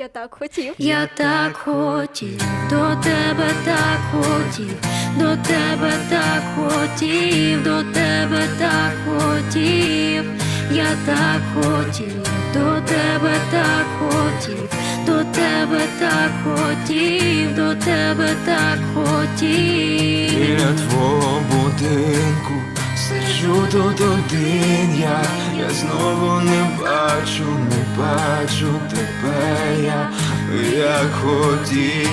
Я так хотів. Я так хотів, до тебе так хотів, до тебе так хотів, до тебе так хотів, я так хотів, до тебе так хотів, до тебе так хотів, до тебе так хотів. Біля твого будинку сиджу тут один я, я знову не бачу, я, хотів,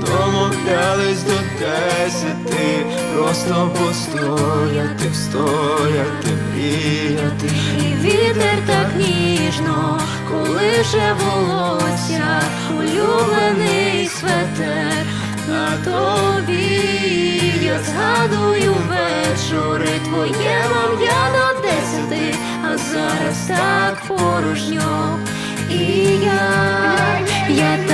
домовлялись до десяти, просто постояти, встояти, мріяти. І вітер так ніжно, коли вже волосся, улюблений светер на тобі. Я згадую вечори твоє мов'я до десяти, а зараз так порожньо. І я я